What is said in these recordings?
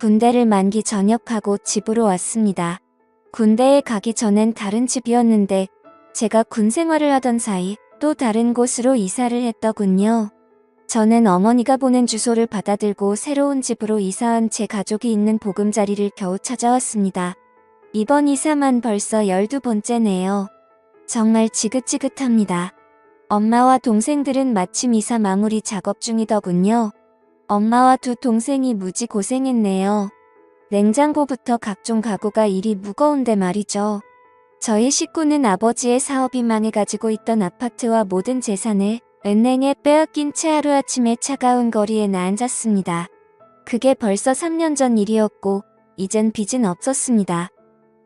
군대를 만기 전역하고 집으로 왔습니다. 군대에 가기 전엔 다른 집이었는데 제가 군 생활을 하던 사이 또 다른 곳으로 이사를 했더군요. 저는 어머니가 보낸 주소를 받아들고 새로운 집으로 이사한 제 가족이 있는 보금자리를 겨우 찾아왔습니다. 이번 이사만 벌써 12번째네요. 정말 지긋지긋합니다. 엄마와 동생들은 마침 이사 마무리 작업 중이더군요. 엄마와 두 동생이 무지 고생했네요. 냉장고부터 각종 가구가 일이 무거운데 말이죠. 저희 식구는 아버지의 사업이 망해가지고 있던 아파트와 모든 재산을 은행에 빼앗긴 채 하루아침에 차가운 거리에 나앉았습니다. 그게 벌써 3년 전 일이었고 이젠 빚은 없었습니다.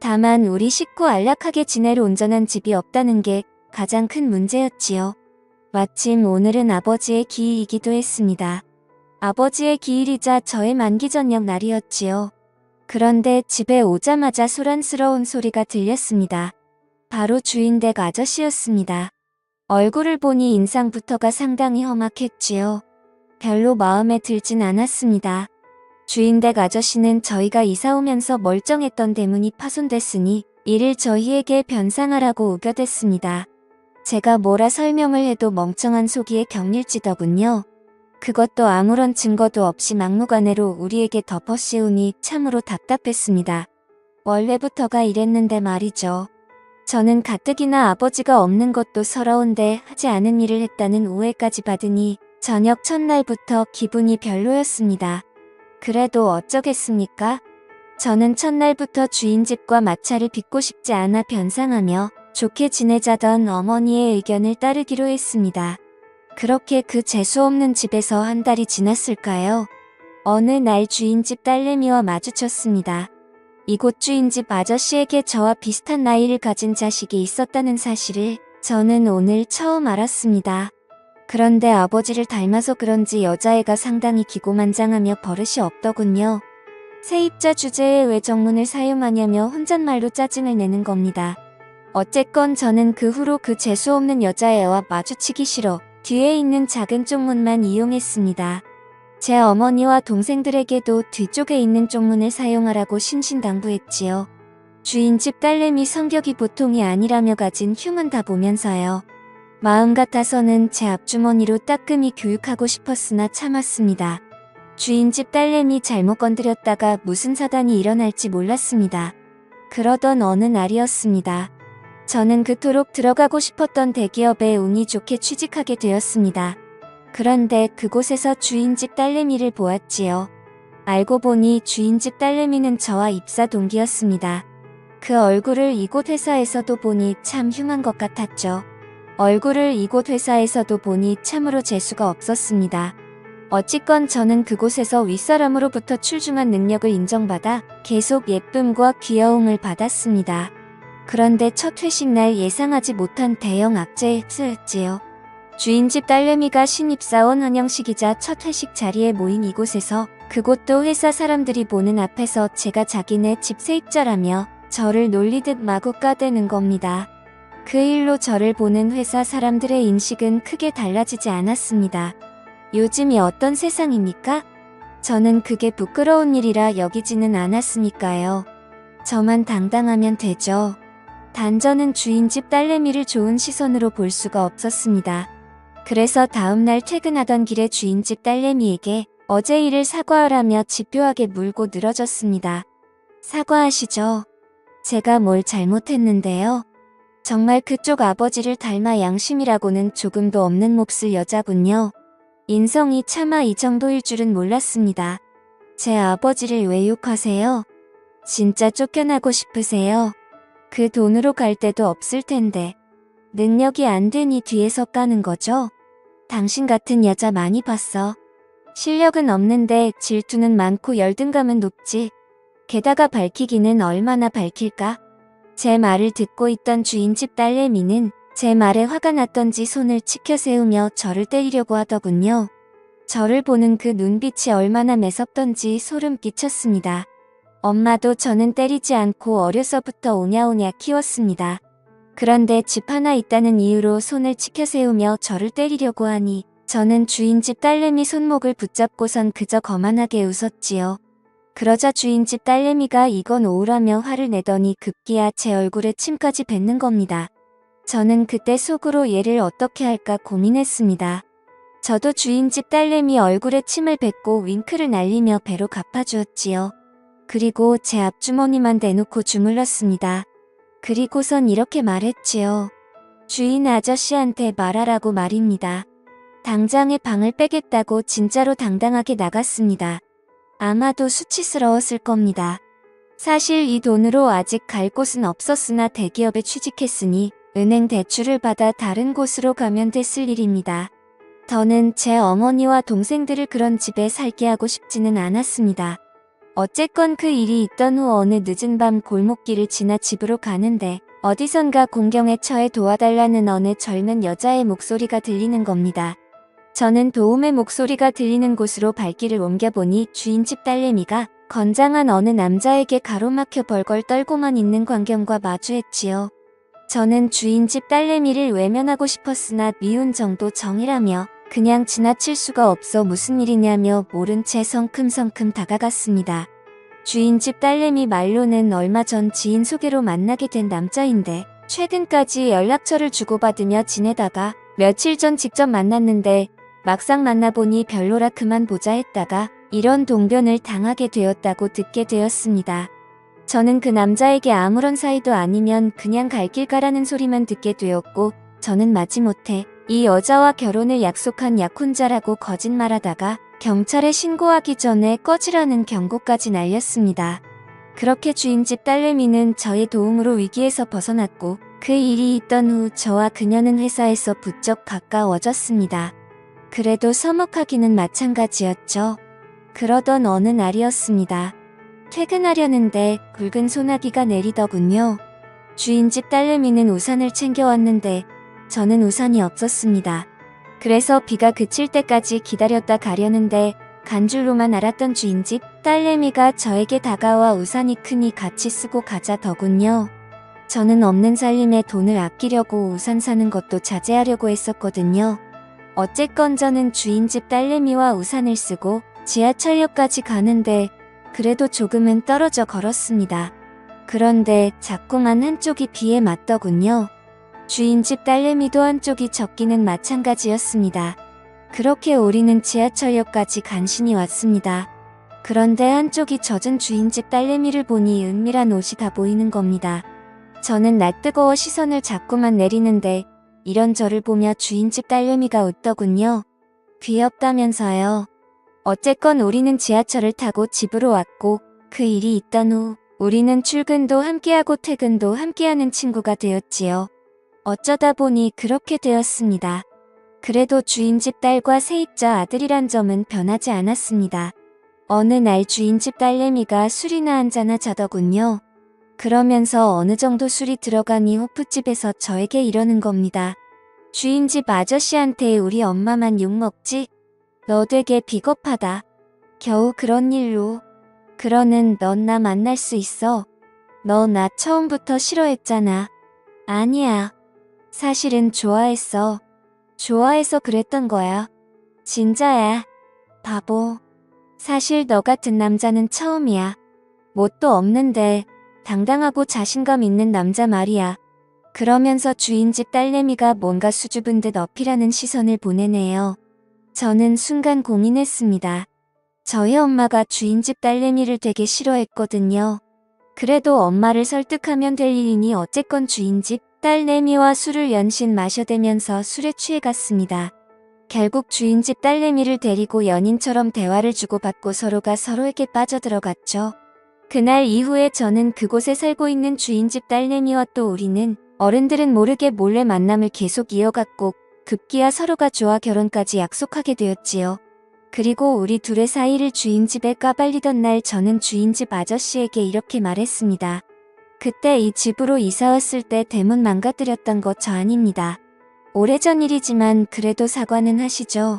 다만 우리 식구 안락하게 지낼 온전한 집이 없다는 게 가장 큰 문제였지요. 마침 오늘은 아버지의 기일이기도 했습니다. 아버지의 기일이자 저의 만기 전역 날이었지요. 그런데 집에 오자마자 소란스러운 소리가 들렸습니다. 바로 주인댁 아저씨였습니다. 얼굴을 보니 인상부터가 상당히 험악했지요. 별로 마음에 들진 않았습니다. 주인댁 아저씨는 저희가 이사 오면서 멀쩡했던 대문이 파손됐으니 이를 저희에게 변상하라고 우겨댔습니다. 제가 뭐라 설명을 해도 멍청한 속이에 격릴지더군요. 그것도 아무런 증거도 없이 막무가내로 우리에게 덮어씌우니 참으로 답답했습니다. 원래부터가 이랬는데 말이죠. 저는 가뜩이나 아버지가 없는 것도 서러운데 하지 않은 일을 했다는 오해까지 받으니 저녁 첫날부터 기분이 별로였습니다. 그래도 어쩌겠습니까? 저는 첫날부터 주인집과 마찰을 빚고 싶지 않아 변상하며 좋게 지내자던 어머니의 의견을 따르기로 했습니다. 그렇게 그 재수없는 집에서 한 달이 지났을까요? 어느 날 주인집 딸내미와 마주쳤습니다. 이곳 주인집 아저씨에게 저와 비슷한 나이를 가진 자식이 있었다는 사실을 저는 오늘 처음 알았습니다. 그런데 아버지를 닮아서 그런지 여자애가 상당히 기고만장하며 버릇이 없더군요. 세입자 주제에 왜 정문을 사용하냐며 혼잣말로 짜증을 내는 겁니다. 어쨌건 저는 그 후로 그 재수없는 여자애와 마주치기 싫어 뒤에 있는 작은 쪽문만 이용했습니다. 제 어머니와 동생들에게도 뒤쪽에 있는 쪽문을 사용하라고 신신당부했지요. 주인집 딸내미 성격이 보통이 아니라며 가진 흉은 다 보면서요. 마음 같아서는 제 앞주머니로 따끔히 교육하고 싶었으나 참았습니다. 주인집 딸내미 잘못 건드렸다가 무슨 사단이 일어날지 몰랐습니다. 그러던 어느 날이었습니다. 저는 그토록 들어가고 싶었던 대기업에 운이 좋게 취직하게 되었습니다. 그런데 그곳에서 주인집 딸내미를 보았지요. 알고 보니 주인집 딸내미는 저와 입사 동기였습니다. 그 얼굴을 이곳 회사에서도 보니 참 흉한 것 같았죠. 얼굴을 이곳 회사에서도 보니 참으로 재수가 없었습니다. 어찌건 저는 그곳에서 윗사람으로부터 출중한 능력을 인정받아 계속 예쁨과 귀여움을 받았습니다. 그런데 첫 회식 날 예상하지 못한 대형 악재에 쓰였지요. 주인집 딸내미가 신입사원 환영식이자 첫 회식 자리에 모인 이곳에서 그곳도 회사 사람들이 보는 앞에서 제가 자기네 집 세입자라며 저를 놀리듯 마구 까대는 겁니다. 그 일로 저를 보는 회사 사람들의 인식은 크게 달라지지 않았습니다. 요즘이 어떤 세상입니까? 저는 그게 부끄러운 일이라 여기지는 않았으니까요. 저만 당당하면 되죠. 단 저는 주인집 딸내미를 좋은 시선으로 볼 수가 없었습니다. 그래서 다음날 퇴근하던 길에 주인집 딸내미에게 어제 일을 사과하라며 집요하게 물고 늘어졌습니다. 사과하시죠. 제가 뭘 잘못했는데요. 정말 그쪽 아버지를 닮아 양심이라고는 조금도 없는 몹쓸 여자군요. 인성이 차마 이 정도일 줄은 몰랐습니다. 제 아버지를 왜 욕하세요? 진짜 쫓겨나고 싶으세요? 그 돈으로 갈 데도 없을 텐데. 능력이 안 되니 뒤에서 까는 거죠? 당신 같은 여자 많이 봤어. 실력은 없는데 질투는 많고 열등감은 높지. 게다가 밝히기는 얼마나 밝힐까? 제 말을 듣고 있던 주인집 딸내미는 제 말에 화가 났던지 손을 치켜 세우며 저를 때리려고 하더군요. 저를 보는 그 눈빛이 얼마나 매섭던지 소름 끼쳤습니다. 엄마도 저는 때리지 않고 어려서부터 오냐오냐 키웠습니다. 그런데 집 하나 있다는 이유로 손을 치켜 세우며 저를 때리려고 하니 저는 주인집 딸내미 손목을 붙잡고선 그저 거만하게 웃었지요. 그러자 주인집 딸내미가 이건 오우라며 화를 내더니 급기야 제 얼굴에 침까지 뱉는 겁니다. 저는 그때 속으로 얘를 어떻게 할까 고민했습니다. 저도 주인집 딸내미 얼굴에 침을 뱉고 윙크를 날리며 배로 갚아주었지요. 그리고 제 앞주머니만 대놓고 주물렀습니다. 그리고선 이렇게 말했지요. 주인 아저씨한테 말하라고 말입니다. 당장에 방을 빼겠다고 진짜로 당당하게 나갔습니다. 아마도 수치스러웠을 겁니다. 사실 이 돈으로 아직 갈 곳은 없었으나 대기업에 취직했으니 은행 대출을 받아 다른 곳으로 가면 됐을 일입니다. 저는 제 어머니와 동생들을 그런 집에 살게 하고 싶지는 않았습니다. 어쨌건 그 일이 있던 후 어느 늦은 밤 골목길을 지나 집으로 가는데 어디선가 공경에 처해 도와달라는 어느 젊은 여자의 목소리가 들리는 겁니다. 저는 도움의 목소리가 들리는 곳으로 발길을 옮겨보니 주인집 딸내미가 건장한 어느 남자에게 가로막혀 벌걸 떨고만 있는 광경과 마주했지요. 저는 주인집 딸내미를 외면하고 싶었으나 미운 정도 정이라며 그냥 지나칠 수가 없어 무슨 일이냐며 모른 채 성큼성큼 다가갔습니다. 주인집 딸내미 말로는 얼마 전 지인 소개로 만나게 된 남자인데 최근까지 연락처를 주고받으며 지내다가 며칠 전 직접 만났는데 막상 만나보니 별로라 그만 보자 했다가 이런 동변을 당하게 되었다고 듣게 되었습니다. 저는 그 남자에게 아무런 사이도 아니면 그냥 갈 길 가라는 소리만 듣게 되었고 저는 마지못해 이 여자와 결혼을 약속한 약혼자라고 거짓말하다가 경찰에 신고하기 전에 꺼지라는 경고까지 날렸습니다. 그렇게 주인집 딸내미는 저의 도움으로 위기에서 벗어났고 그 일이 있던 후 저와 그녀는 회사에서 부쩍 가까워졌습니다. 그래도 서먹하기는 마찬가지였죠. 그러던 어느 날이었습니다. 퇴근하려는데 굵은 소나기가 내리더군요. 주인집 딸내미는 우산을 챙겨왔는데 저는 우산이 없었습니다. 그래서 비가 그칠 때까지 기다렸다 가려는데 간 줄로만 알았던 주인집 딸내미가 저에게 다가와 우산이 크니 같이 쓰고 가자 더군요. 저는 없는 살림에 돈을 아끼려고 우산 사는 것도 자제하려고 했었거든요. 어쨌건 저는 주인집 딸내미와 우산을 쓰고 지하철역까지 가는데 그래도 조금은 떨어져 걸었습니다. 그런데 자꾸만 한쪽이 비에 맞더군요. 주인집 딸내미도 한쪽이 적기는 마찬가지였습니다. 그렇게 우리는 지하철역까지 간신히 왔습니다. 그런데 한쪽이 젖은 주인집 딸내미를 보니 은밀한 옷이 다 보이는 겁니다. 저는 낯 뜨거워 시선을 자꾸만 내리는데 이런 저를 보며 주인집 딸내미가 웃더군요. 귀엽다면서요. 어쨌건 우리는 지하철을 타고 집으로 왔고 그 일이 있던 후 우리는 출근도 함께하고 퇴근도 함께하는 친구가 되었지요. 어쩌다 보니 그렇게 되었습니다. 그래도 주인집 딸과 세입자 아들이란 점은 변하지 않았습니다. 어느 날 주인집 딸내미가 술이나 한잔 하 자더군요. 그러면서 어느 정도 술이 들어가니 호프집에서 저에게 이러는 겁니다. 주인집 아저씨한테 우리 엄마만 욕먹지? 너 되게 비겁하다. 겨우 그런 일로. 그러는 넌 나 만날 수 있어. 너 나 처음부터 싫어했잖아. 아니야. 사실은 좋아했어. 좋아해서 그랬던 거야. 진짜야. 바보. 사실 너 같은 남자는 처음이야. 뭣도 없는데 당당하고 자신감 있는 남자 말이야. 그러면서 주인집 딸내미가 뭔가 수줍은 듯 어필하는 시선을 보내네요. 저는 순간 고민했습니다. 저희 엄마가 주인집 딸내미를 되게 싫어했거든요. 그래도 엄마를 설득하면 될 일이니 어쨌건 주인집 딸 내미와 술을 연신 마셔대면서 술에 취해갔습니다. 결국 주인집 딸내미를 데리고 연인처럼 대화를 주고받고 서로가 서로에게 빠져들어갔죠. 그날 이후에 저는 그곳에 살고 있는 주인집 딸내미와 또 우리는 어른들은 모르게 몰래 만남을 계속 이어갔고 급기야 서로가 좋아 결혼까지 약속하게 되었지요. 그리고 우리 둘의 사이를 주인집에 까발리던 날 저는 주인집 아저씨에게 이렇게 말했습니다. 그때 이 집으로 이사 왔을 때 대문 망가뜨렸던 거저 아닙니다. 오래전 일이지만 그래도 사과는 하시죠.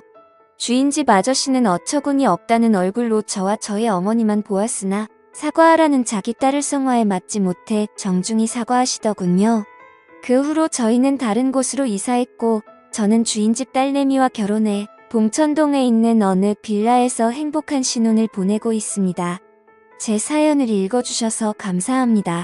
주인집 아저씨는 어처구니 없다는 얼굴로 저와 저의 어머니만 보았으나 사과하라는 자기 딸을 성화에 맞지 못해 정중히 사과하시더군요. 그 후로 저희는 다른 곳으로 이사했고 저는 주인집 딸내미와 결혼해 봉천동에 있는 어느 빌라에서 행복한 신혼을 보내고 있습니다. 제 사연을 읽어주셔서 감사합니다.